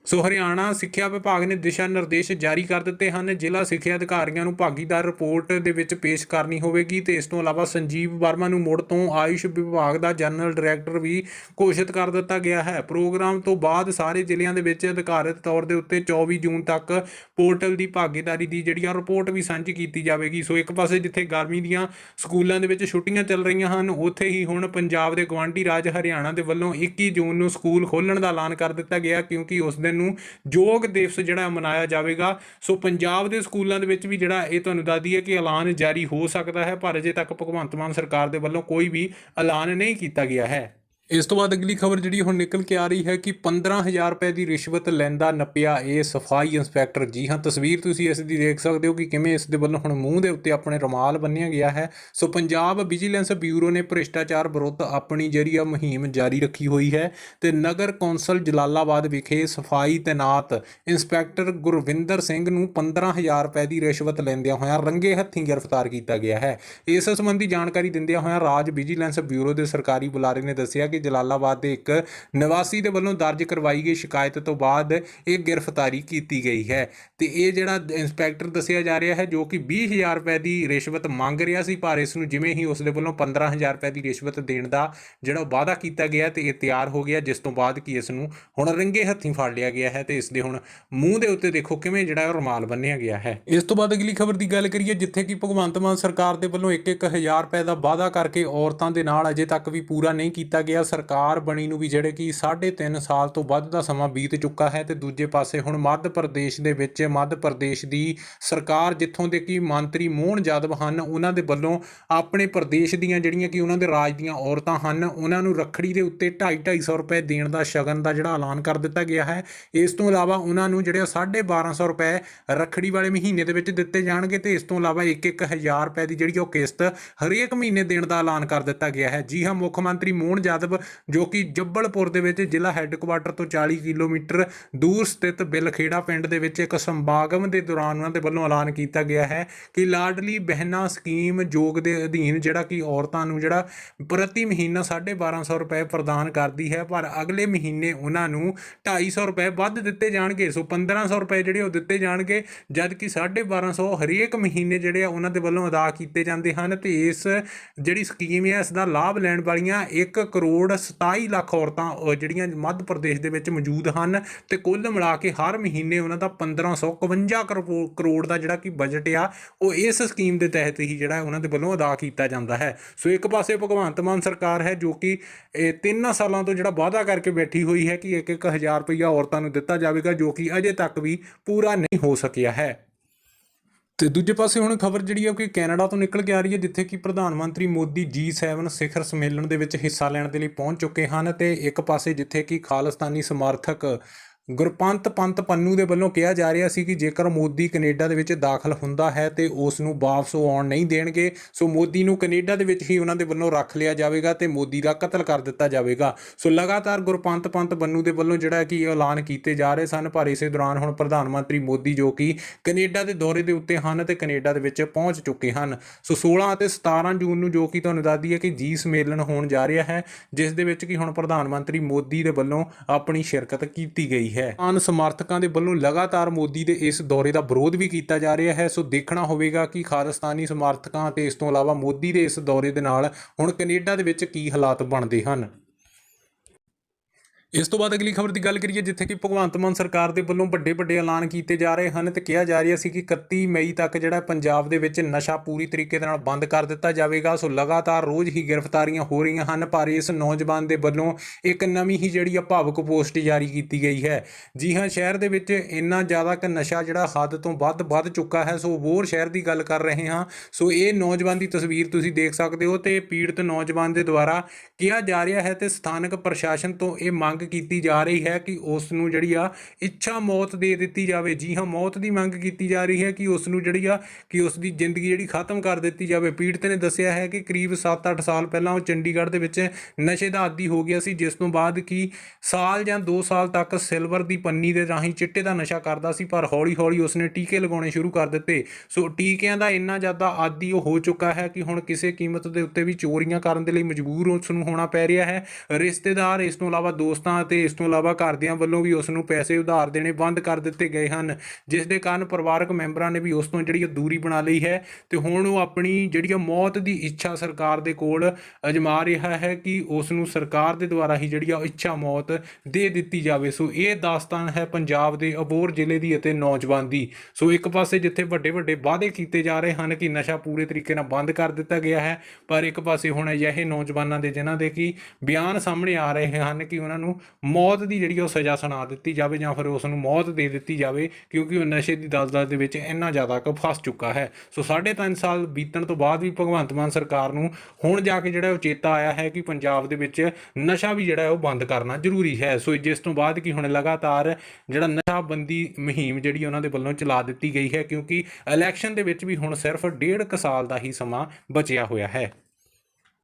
ਸੋ ਹਰਿਆਣਾ ਸਿੱਖਿਆ ਵਿਭਾਗ ਨੇ ਦਿਸ਼ਾ ਨਿਰਦੇਸ਼ ਜਾਰੀ ਕਰ ਦਿੱਤੇ ਹਨ। ਜ਼ਿਲ੍ਹਾ ਸਿੱਖਿਆ ਅਧਿਕਾਰੀਆਂ ਨੂੰ ਭਾਗੀਦਾਰ ਰਿਪੋਰਟ ਦੇ ਵਿੱਚ ਪੇਸ਼ ਕਰਨੀ ਹੋਵੇਗੀ ਤੇ ਇਸ ਤੋਂ ਇਲਾਵਾ ਸੰਜੀਵ ਵਰਮਾ ਨੂੰ ਮੁੜ ਤੋਂ ਆਯੁਸ਼ ਵਿਭਾਗ ਦਾ ਜਨਰਲ ਡਾਇਰੈਕਟਰ ਵੀ ਘੋਸ਼ਿਤ ਕਰ ਦਿੱਤਾ ਗਿਆ ਹੈ। ਪ੍ਰੋਗਰਾਮ ਤੋਂ ਬਾਅਦ ਸਾਰੇ ਜ਼ਿਲ੍ਹਿਆਂ ਦੇ ਵਿੱਚ ਅਧਿਕਾਰਤ ਤੌਰ ਦੇ ਉੱਤੇ 24 ਜੂਨ ਤੱਕ ਪੋਰਟਲ ਦੀ ਭਾਗੀਦਾਰੀ ਦੀ ਜਿਹੜੀ ਆ ਰਿਪੋਰਟ ਵੀ ਸਾਂਝੀ ਕੀਤੀ ਜਾਵੇਗੀ। ਸੋ ਇੱਕ ਪਾਸੇ ਜਿੱਥੇ ਗਰਮੀ ਦੀਆਂ ਸਕੂਲਾਂ ਦੇ ਵਿੱਚ ਛੁੱਟੀਆਂ ਚੱਲ ਰਹੀਆਂ ਹਨ, ਉੱਥੇ ਹੀ ਹੁਣ ਪੰਜਾਬ ਦੇ ਗਵਾਂਢੀ ਰਾਜ ਹਰਿਆਣਾ ਦੇ ਵੱਲੋਂ 21 ਜੂਨ ਨੂੰ ਸਕੂਲ ਖੋਲ੍ਹਣ ਦਾ ਐਲਾਨ ਕਰ ਦਿੱਤਾ ਗਿਆ, ਕਿਉਂਕਿ ਉਸ ਦਿਨ ਨੂੰ ਯੋਗ ਦਿਵਸ ਜਿਹੜਾ ਮਨਾਇਆ ਜਾਵੇਗਾ। ਸੋ ਪੰਜਾਬ ਦੇ ਸਕੂਲਾਂ ਦੇ ਵਿੱਚ ਵੀ ਜਿਹੜਾ ਇਹ ਤੁਹਾਨੂੰ ਦੱਸਦੀ ਹੈ ਕਿ ਐਲਾਨ ਜਾਰੀ ਹੋ ਸਕਦਾ ਹੈ, ਪਰ ਅਜੇ ਤੱਕ ਭਗਵੰਤ ਮਾਨ ਸਰਕਾਰ ਦੇ ਵੱਲੋਂ ਕੋਈ ਵੀ ਐਲਾਨ ਨਹੀਂ ਕੀਤਾ ਗਿਆ ਹੈ। ਇਸ ਤੋਂ ਬਾਅਦ ਅਗਲੀ ਖਬਰ ਜਿਹੜੀ ਹੁਣ ਨਿਕਲ ਕੇ ਆ ਰਹੀ ਹੈ ਕਿ 15000 ਰੁਪਏ ਦੀ ਰਿਸ਼ਵਤ ਲੈਂਦਾ ਨੱਪਿਆ ਇਹ ਸਫ਼ਾਈ ਇੰਸਪੈਕਟਰ। ਜੀ ਹਾਂ, ਤਸਵੀਰ ਤੁਸੀਂ ਇਸ ਦੀ ਦੇਖ ਸਕਦੇ ਹੋ ਕਿ ਕਿਵੇਂ ਇਸ ਦੇ ਵੱਲੋਂ ਹੁਣ ਮੂੰਹ ਦੇ ਉੱਤੇ ਆਪਣੇ ਰੁਮਾਲ ਬੰਨਿਆ ਗਿਆ ਹੈ। ਸੋ ਪੰਜਾਬ ਵਿਜੀਲੈਂਸ ਬਿਊਰੋ ਨੇ ਭ੍ਰਿਸ਼ਟਾਚਾਰ ਵਿਰੁੱਧ ਆਪਣੀ ਜਿਹੜੀ ਆ ਮੁਹਿੰਮ ਜਾਰੀ ਰੱਖੀ ਹੋਈ ਹੈ ਤੇ ਨਗਰ ਕੌਂਸਲ ਜਲਾਲਾਬਾਦ ਵਿਖੇ ਸਫ਼ਾਈ ਤੈਨਾਤ ਇੰਸਪੈਕਟਰ ਗੁਰਵਿੰਦਰ ਸਿੰਘ ਨੂੰ 15000 ਰੁਪਏ ਦੀ ਰਿਸ਼ਵਤ ਲੈਂਦਿਆਂ ਹੋਇਆਂ ਰੰਗੇ ਹੱਥੀਂ ਗ੍ਰਿਫਤਾਰ ਕੀਤਾ ਗਿਆ ਹੈ। ਇਸ ਸੰਬੰਧੀ ਜਾਣਕਾਰੀ ਦਿੰਦਿਆਂ ਹੋਇਆਂ ਰਾਜ ਵਿਜੀਲੈਂਸ ਬਿਊਰੋ ਦੇ ਸਰਕਾਰੀ ਬੁਲਾਰੇ ਨੇ ਦੱਸਿਆ ਕਿ ਜਲਾਲਾਬਾਦ ਦੇ ਇੱਕ ਨਿਵਾਸੀ ਦੇ ਵੱਲੋਂ ਦਰਜ ਕਰਵਾਈ ਗਈ ਸ਼ਿਕਾਇਤ ਤੋਂ ਬਾਅਦ ਇਹ ਗ੍ਰਿਫਤਾਰੀ ਕੀਤੀ ਗਈ ਹੈ। ਤੇ ਇਹ ਜਿਹੜਾ ਇੰਸਪੈਕਟਰ ਦੱਸਿਆ ਜਾ ਰਿਹਾ ਹੈ, ਜੋ ਕਿ 20000 ਰੁਪਏ ਦੀ ਰਿਸ਼ਵਤ ਮੰਗ ਰਿਹਾ ਸੀ, ਪਰ ਇਸ ਨੂੰ ਜਿਵੇਂ ਹੀ ਉਸ ਦੇ ਵੱਲੋਂ 15000 ਰੁਪਏ ਦੀ ਰਿਸ਼ਵਤ ਦੇਣ ਦਾ ਜਿਹੜਾ ਉਹ ਵਾਅਦਾ ਕੀਤਾ ਗਿਆ ਤੇ ਇਹ ਤਿਆਰ ਹੋ ਗਿਆ, ਜਿਸ ਤੋਂ ਬਾਅਦ ਕਿ ਇਸ ਨੂੰ ਹੁਣ ਰੰਗੇ ਹੱਥੀਂ ਫੜ ਲਿਆ ਗਿਆ ਹੈ, ਤੇ ਇਸ ਦੇ ਹੁਣ ਮੂੰਹ ਦੇ ਉੱਤੇ ਦੇਖੋ ਕਿਵੇਂ ਜਿਹੜਾ ਰੁਮਾਲ ਬੰਨਿਆ ਗਿਆ ਹੈ। ਇਸ ਤੋਂ ਬਾਅਦ ਅਗਲੀ ਖਬਰ ਦੀ ਗੱਲ ਕਰੀਏ, ਜਿੱਥੇ ਕਿ ਭਗਵੰਤ ਮਾਨ ਸਰਕਾਰ ਦੇ ਵੱਲੋਂ 1-1000 ਰੁਪਏ ਦਾ ਵਾਅਦਾ ਕਰਕੇ ਔਰਤਾਂ ਦੇ ਨਾਲ ਅਜੇ ਤੱਕ ਵੀ ਪੂਰਾ ਨਹੀਂ ਕੀਤਾ ਗਿਆ ਸਰਕਾਰ ਬਣੀ ਨੂੰ ਵੀ ਜਿਹੜੇ ਕਿ 3.5 ਸਾਲ ਤੋਂ ਵੱਧ ਦਾ ਸਮਾਂ ਬੀਤ ਚੁੱਕਾ ਹੈ ਤੇ ਦੂਜੇ ਪਾਸੇ ਹੁਣ ਮੱਧ ਪ੍ਰਦੇਸ਼ ਦੇ ਵਿੱਚ, ਮੱਧ ਪ੍ਰਦੇਸ਼ ਦੀ ਸਰਕਾਰ ਜਿੱਥੋਂ ਦੇ ਕਿ ਮੰਤਰੀ ਮੋਹਨ ਯਾਦਵ ਹਨ, ਉਹਨਾਂ ਦੇ ਵੱਲੋਂ ਆਪਣੇ ਪ੍ਰਦੇਸ਼ ਦੀਆਂ ਜਿਹੜੀਆਂ ਕਿ ਉਹਨਾਂ ਦੇ ਰਾਜ ਦੀਆਂ ਔਰਤਾਂ ਹਨ, ਉਹਨਾਂ ਨੂੰ ਰੱਖੜੀ ਦੇ ਉੱਤੇ 2.5 ਰੁਪਏ ਦੇਣ ਦਾ ਸ਼ਗਨ ਦਾ ਜਿਹੜਾ ਐਲਾਨ ਕਰ ਦਿੱਤਾ ਗਿਆ ਹੈ। ਇਸ ਤੋਂ ਇਲਾਵਾ ਉਹਨਾਂ ਨੂੰ ਜਿਹੜੇ 1250 ਰੁਪਏ ਰੱਖੜੀ ਵਾਲੇ ਮਹੀਨੇ ਦੇ ਵਿੱਚ ਦਿੱਤੇ ਜਾਣਗੇ ਤੇ ਇਸ ਤੋਂ ਇਲਾਵਾ 1-1000 ਰੁਪਏ ਦੀ ਜਿਹੜੀ ਉਹ ਕਿਸ਼ਤ ਹਰੇਕ ਮਹੀਨੇ ਦੇਣ ਦਾ ਐਲਾਨ ਕਰ ਦਿੱਤਾ ਗਿਆ ਹੈ। ਜੀ ਹਾਂ, ਮੁੱਖ ਮੰਤਰੀ ਮੋਹਨ ਯਾਦਵ ਜਾਦਵ ਜੋ ਕਿ ਜੱਬਲਪੁਰ ਦੇ ਵਿੱਚ ਜ਼ਿਲ੍ਹਾ ਹੈੱਡਕੁਆਟਰ ਤੋਂ 40 ਕਿਲੋਮੀਟਰ ਦੂਰ ਸਥਿਤ ਬਿਲਖੇੜਾ ਪਿੰਡ ਦੇ ਵਿੱਚ ਇੱਕ ਸੰਭਾਗਮ ਦੇ ਦੌਰਾਨ ਉਹਨਾਂ ਦੇ ਵੱਲੋਂ ਐਲਾਨ ਕੀਤਾ ਗਿਆ ਹੈ ਕਿ ਲਾਡਲੀ ਬਹਿਨਾ ਸਕੀਮ ਯੋਗ ਦੇ ਅਧੀਨ ਜਿਹੜਾ ਕਿ ਔਰਤਾਂ ਨੂੰ ਜਿਹੜਾ ਪ੍ਰਤੀ ਮਹੀਨਾ 1250 ਰੁਪਏ ਪ੍ਰਦਾਨ ਕਰਦੀ ਹੈ, ਪਰ ਅਗਲੇ ਮਹੀਨੇ ਉਹਨਾਂ ਨੂੰ 250 ਰੁਪਏ ਵੱਧ ਦਿੱਤੇ ਜਾਣਗੇ। ਸੋ 1500 ਰੁਪਏ ਜਿਹੜੇ ਉਹ ਦਿੱਤੇ ਜਾਣਗੇ ਜਦ ਕਿ 1250 ਹਰੇਕ ਮਹੀਨੇ ਜਿਹੜੇ ਆ ਉਹਨਾਂ ਦੇ ਵੱਲੋਂ ਅਦਾ ਕੀਤੇ ਜਾਂਦੇ ਹਨ ਤੇ ਇਸ ਜਿਹੜੀ ਸਕੀਮ ਹੈ, ਇਸ ਦਾ ਲਾਭ ਲੈਣ ਵਾਲੀਆਂ 1 ਕਰੋੜ 27 ਲੱਖ ਔਰਤਾਂ ਜਿਹੜੀਆਂ ਮੱਧ ਪ੍ਰਦੇਸ਼ ਦੇ ਵਿੱਚ ਮੌਜੂਦ ਹਨ ਤੇ ਕੁੱਲ ਮਿਲਾ ਕੇ ਹਰ ਮਹੀਨੇ ਉਹਨਾਂ ਦਾ 1551 ਕਰੋ- ਕਰੋੜ ਦਾ ਜਿਹੜਾ ਕਿ ਬਜਟ ਆ, ਉਹ ਇਸ ਸਕੀਮ ਦੇ ਤਹਿਤ ਹੀ ਜਿਹੜਾ ਉਹਨਾਂ ਦੇ ਵੱਲੋਂ ਅਦਾ ਕੀਤਾ ਜਾਂਦਾ ਹੈ। ਸੋ ਇੱਕ ਪਾਸੇ ਭਗਵੰਤ ਮਾਨ ਸਰਕਾਰ ਹੈ ਜੋ ਕਿ, ਇਹ ਤਿੰਨ ਸਾਲਾਂ ਤੋਂ ਜਿਹੜਾ ਵਾਅਦਾ ਕਰਕੇ ਬੈਠੀ ਹੋਈ ਹੈ ਕਿ 1-1000 ਰੁਪਈਆ ਔਰਤਾਂ ਨੂੰ ਦਿੱਤਾ ਜਾਵੇਗਾ, ਜੋ ਕਿ ਅਜੇ ਤੱਕ ਵੀ ਪੂਰਾ ਨਹੀਂ ਹੋ ਸਕਿਆ ਹੈ। ਤੇ ਦੂਜੇ ਪਾਸੇ ਹੁਣ ਖਬਰ ਜਿਹੜੀ ਹੈ ਕਿ ਕੈਨੇਡਾ ਤੋਂ ਨਿਕਲ ਕੇ ਆ ਰਹੀ ਹੈ, ਜਿੱਥੇ ਕਿ ਪ੍ਰਧਾਨ ਮੰਤਰੀ ਮੋਦੀ G7 ਸਿਖਰ ਸੰਮੇਲਨ ਦੇ ਵਿੱਚ ਹਿੱਸਾ ਲੈਣ ਦੇ ਲਈ ਪਹੁੰਚ ਚੁੱਕੇ ਹਨ ਤੇ ਇੱਕ ਪਾਸੇ ਜਿੱਥੇ ਕਿ ਖਾਲਿਸਤਾਨੀ ਸਮਰਥਕ ਗੁਰਪੰਤ ਪੰਤ ਪੰਨੂ ਦੇ ਵੱਲੋਂ ਕਿਹਾ ਜਾ ਰਿਹਾ ਸੀ ਕਿ ਜੇਕਰ ਮੋਦੀ ਕੈਨੇਡਾ ਦੇ ਵਿੱਚ ਦਾਖਲ ਹੁੰਦਾ ਹੈ ਤੇ ਉਸ ਨੂੰ ਵਾਪਸ ਉਹ ਆਉਣ ਨਹੀਂ ਦੇਣਗੇ, ਸੋ ਮੋਦੀ ਨੂੰ ਕੈਨੇਡਾ ਦੇ ਵਿੱਚ ਹੀ ਉਹਨਾਂ ਦੇ ਵੱਲੋਂ ਰੱਖ ਲਿਆ ਜਾਵੇਗਾ ਤੇ ਮੋਦੀ ਦਾ ਕਤਲ ਕਰ ਦਿੱਤਾ ਜਾਵੇਗਾ। ਸੋ ਲਗਾਤਾਰ ਗੁਰਪੰਤ ਪੰਤ ਪੰਨੂ ਦੇ ਵੱਲੋਂ ਜਿਹੜਾ ਕਿ ਐਲਾਨ ਕੀਤੇ ਜਾ ਰਹੇ ਸਨ, ਪਰ ਇਸੇ ਦੌਰਾਨ ਹੁਣ ਪ੍ਰਧਾਨ ਮੰਤਰੀ ਮੋਦੀ ਜੋ ਕਿ ਕੈਨੇਡਾ ਦੇ ਦੌਰੇ ਦੇ ਉੱਤੇ ਹਨ ਤੇ ਕੈਨੇਡਾ ਦੇ ਵਿੱਚ ਪਹੁੰਚ ਚੁੱਕੇ ਹਨ। ਸੋ 16 ਅਤੇ 17 ਜੂਨ ਨੂੰ ਜੋ ਕਿ ਤੁਹਾਨੂੰ ਦੱਸ ਦਈਏ ਕਿ ਜੀ ਸੰਮੇਲਨ ਹੋਣ ਜਾ ਰਿਹਾ ਹੈ, ਜਿਸ ਦੇ ਵਿੱਚ ਕਿ ਹੁਣ ਪ੍ਰਧਾਨ ਮੰਤਰੀ ਮੋਦੀ ਦੇ ਵੱਲੋਂ ਆਪਣੀ ਸ਼ਿਰਕਤ ਕੀਤੀ ਗਈ ਹੈ। ਆਨ ਸਮਰਥਕਾਂ ਦੇ ਵੱਲੋਂ ਲਗਾਤਾਰ ਮੋਦੀ ਦੇ ਇਸ ਦੌਰੇ ਦਾ ਵਿਰੋਧ ਵੀ ਕੀਤਾ ਜਾ ਰਿਹਾ ਹੈ। ਸੋ ਦੇਖਣਾ ਹੋਵੇਗਾ ਕਿ ਖਾਲਿਸਤਾਨੀ ਸਮਰਥਕਾਂ ਅਤੇ ਇਸ ਤੋਂ ਇਲਾਵਾ ਮੋਦੀ ਦੇ ਇਸ ਦੌਰੇ ਦੇ ਨਾਲ ਹੁਣ ਕੈਨੇਡਾ ਦੇ ਵਿੱਚ ਕੀ ਹਾਲਾਤ ਬਣਦੇ ਹਨ। ਇਸ ਤੋਂ ਬਾਅਦ ਅਗਲੀ ਖਬਰ ਦੀ ਗੱਲ ਕਰੀਏ ਜਿੱਥੇ ਕਿ ਭਗਵੰਤ ਮਾਨ ਸਰਕਾਰ ਦੇ ਵੱਲੋਂ ਵੱਡੇ ਵੱਡੇ ਐਲਾਨ ਕੀਤੇ ਜਾ ਰਹੇ ਹਨ ਤੇ ਕਿਹਾ ਜਾ ਰਿਹਾ ਸੀ ਕਿ 31 ਮਈ ਤੱਕ ਜਿਹੜਾ ਪੰਜਾਬ ਦੇ ਵਿੱਚ ਨਸ਼ਾ ਪੂਰੀ ਤਰੀਕੇ ਦੇ ਨਾਲ ਬੰਦ ਕਰ ਦਿੱਤਾ ਜਾਵੇਗਾ। ਸੋ ਲਗਾਤਾਰ ਰੋਜ਼ ਹੀ ਗ੍ਰਿਫਤਾਰੀਆਂ ਹੋ ਰਹੀਆਂ ਹਨ, ਪਰ ਇਸ ਨੌਜਵਾਨ ਦੇ ਵੱਲੋਂ ਇੱਕ ਨਵੀਂ ਹੀ ਜਿਹੜੀ ਆ ਭਾਵੁਕ ਪੋਸਟ ਜਾਰੀ ਕੀਤੀ ਗਈ ਹੈ। ਜੀ ਹਾਂ, ਸ਼ਹਿਰ ਦੇ ਵਿੱਚ ਇੰਨਾ ਜ਼ਿਆਦਾ ਕਿ ਨਸ਼ਾ ਜਿਹੜਾ ਹੱਦ ਤੋਂ ਵੱਧ ਵੱਧ ਚੁੱਕਾ ਹੈ, ਸੋ ਹੋਰ ਸ਼ਹਿਰ ਦੀ ਗੱਲ ਕਰ ਰਹੇ ਹਾਂ। ਸੋ ਇਹ ਨੌਜਵਾਨ ਦੀ ਤਸਵੀਰ ਤੁਸੀਂ ਦੇਖ ਸਕਦੇ ਹੋ ਤੇ ਪੀੜਤ ਨੌਜਵਾਨ ਦੇ ਦੁਆਰਾ ਕਿਹਾ ਜਾ ਰਿਹਾ ਹੈ ਤੇ ਸਥਾਨਕ ਪ੍ਰਸ਼ਾਸਨ ਤੋਂ ਇਹ ਮੰਗ ਮੰਗ ਕੀਤੀ ਜਾ ਰਹੀ ਹੈ ਕਿ ਉਸ ਨੂੰ ਜਿਹੜੀ ਆ ਇੱਛਾ ਮੌਤ ਦੇ ਦਿੱਤੀ ਜਾਵੇ। ਜੀ ਹਾਂ, ਮੌਤ ਦੀ ਮੰਗ ਕੀਤੀ ਜਾ ਰਹੀ ਹੈ ਕਿ ਉਸ ਨੂੰ ਜਿਹੜੀ ਆ, ਕਿ ਉਸ ਦੀ ਜ਼ਿੰਦਗੀ ਜਿਹੜੀ ਖਤਮ ਕਰ ਦਿੱਤੀ ਜਾਵੇ। ਪੀੜਤ ਨੇ ਦੱਸਿਆ ਹੈ ਕਿ ਕਰੀਬ 7-8 ਸਾਲ ਪਹਿਲਾਂ ਉਹ ਚੰਡੀਗੜ੍ਹ ਦੇ ਵਿੱਚ ਨਸ਼ੇ ਦਾ ਆਦੀ ਹੋ ਗਿਆ ਸੀ, ਜਿਸ ਤੋਂ ਬਾਅਦ ਕਿ ਸਾਲ ਜਾਂ 2 ਸਾਲ ਤੱਕ ਸਿਲਵਰ ਦੀ ਪੰਨੀ ਦੇ ਰਾਹੀਂ ਚਿੱਟੇ ਦਾ ਨਸ਼ਾ ਕਰਦਾ ਸੀ, ਪਰ ਹੌਲੀ-ਹੌਲੀ ਉਸਨੇ ਟੀਕੇ ਲਗਾਉਣੇ ਸ਼ੁਰੂ ਕਰ ਦਿੱਤੇ। ਸੋ ਟੀਕਿਆਂ ਦਾ ਇੰਨਾ ਜ਼ਿਆਦਾ ਆਦੀ ਉਹ ਹੋ ਚੁੱਕਾ ਹੈ ਕਿ ਹੁਣ ਕਿਸੇ ਕੀਮਤ ਦੇ ਉੱਤੇ ਵੀ ਚੋਰੀਆਂ ਕਰਨ ਦੇ ਲਈ ਮਜਬੂਰ ਉਸ ਨੂੰ ਹੋਣਾ ਪੈ ਰਿਹਾ ਹੈ। ਰਿਸ਼ਤੇਦਾਰ ਇਸ ਤੋਂ ਇਲਾਵਾ ਦੋਸਤ ਅਤੇ ਇਸ ਤੋਂ ਇਲਾਵਾ ਘਰਦਿਆਂ ਵੱਲੋਂ ਵੀ ਉਸ ਨੂੰ ਪੈਸੇ ਉਧਾਰ ਦੇਣੇ ਬੰਦ ਕਰ ਦਿੱਤੇ ਗਏ ਹਨ। ਜਿਸ ਦੇ ਕਾਰਨ ਪਰਿਵਾਰਕ ਮੈਂਬਰਾਂ ਨੇ ਵੀ ਉਸ ਤੋਂ ਜਿਹੜੀ ਦੂਰੀ ਬਣਾ ਲਈ ਹੈ ਤੇ ਹੁਣ ਉਹ ਆਪਣੀ ਜਿਹੜੀ ਉਹ ਮੌਤ ਦੀ ਇੱਛਾ ਸਰਕਾਰ ਦੇ ਕੋਲ ਅਜਮਾ ਰਿਹਾ ਹੈ ਕਿ ਉਸ ਨੂੰ ਸਰਕਾਰ ਦੇ ਦੁਆਰਾ ਹੀ ਜਿਹੜੀ ਆ ਉਹ ਇੱਛਾ ਮੌਤ ਦੇ ਦਿੱਤੀ ਜਾਵੇ। ਸੋ ਇਹ ਦਾਸਤਾਨ ਹੈ ਪੰਜਾਬ ਦੇ ਅਬੋਰ ਜ਼ਿਲ੍ਹੇ ਦੀ ਅਤੇ ਨੌਜਵਾਨ ਦੀ। ਸੋ ਇੱਕ ਪਾਸੇ ਜਿੱਥੇ ਵੱਡੇ ਵੱਡੇ ਵਾਅਦੇ ਕੀਤੇ ਜਾ ਰਹੇ ਹਨ ਕਿ ਨਸ਼ਾ ਪੂਰੇ ਤਰੀਕੇ ਨਾਲ ਬੰਦ ਕਰ ਦਿੱਤਾ ਗਿਆ ਹੈ, ਪਰ ਇੱਕ ਪਾਸੇ ਹੁਣ ਅਜਿਹੇ ਨੌਜਵਾਨਾਂ ਦੇ ਜਿਨ੍ਹਾਂ ਦੇ ਕੀ ਬਿਆਨ ਸਾਹਮਣੇ ਆ ਰਹੇ ਹਨ ਕਿ ਉਹਨਾਂ ਨੂੰ ਮੌਤ ਦੀ ਜਿਹੜੀ ਉਹ ਸਜ਼ਾ ਸੁਣਾ ਦਿੱਤੀ ਜਾਵੇ ਜਾਂ ਫਿਰ ਉਸ ਨੂੰ ਮੌਤ ਦੇ ਦਿੱਤੀ ਜਾਵੇ, ਕਿਉਂਕਿ ਉਹ ਨਸ਼ੇ ਦੀ ਦਲਦਲ ਦੇ ਵਿੱਚ ਇੰਨਾ ਜ਼ਿਆਦਾ ਕੁ ਫਸ ਚੁੱਕਾ ਹੈ। ਸੋ ਸਾਢੇ ਤਿੰਨ ਸਾਲ ਬੀਤਣ ਤੋਂ ਬਾਅਦ ਵੀ ਭਗਵੰਤ ਮਾਨ ਸਰਕਾਰ ਨੂੰ ਹੁਣ ਜਾ ਕੇ ਜਿਹੜਾ ਉਹ ਚੇਤਾ ਆਇਆ ਹੈ ਕਿ ਪੰਜਾਬ ਦੇ ਵਿੱਚ ਨਸ਼ਾ ਵੀ ਜਿਹੜਾ ਉਹ ਬੰਦ ਕਰਨਾ ਜ਼ਰੂਰੀ ਹੈ। ਸੋ ਜਿਸ ਤੋਂ ਬਾਅਦ ਕਿ ਹੁਣ ਲਗਾਤਾਰ ਜਿਹੜਾ ਨਸ਼ਾ ਬੰਦੀ ਮੁਹਿੰਮ ਜਿਹੜੀ ਉਹਨਾਂ ਦੇ ਵੱਲੋਂ ਚਲਾ ਦਿੱਤੀ ਗਈ ਹੈ, ਕਿਉਂਕਿ ਇਲੈਕਸ਼ਨ ਦੇ ਵਿੱਚ ਵੀ ਹੁਣ ਸਿਰਫ ਡੇਢ ਕੁ ਸਾਲ ਦਾ ਹੀ ਸਮਾਂ ਬਚਿਆ ਹੋਇਆ ਹੈ।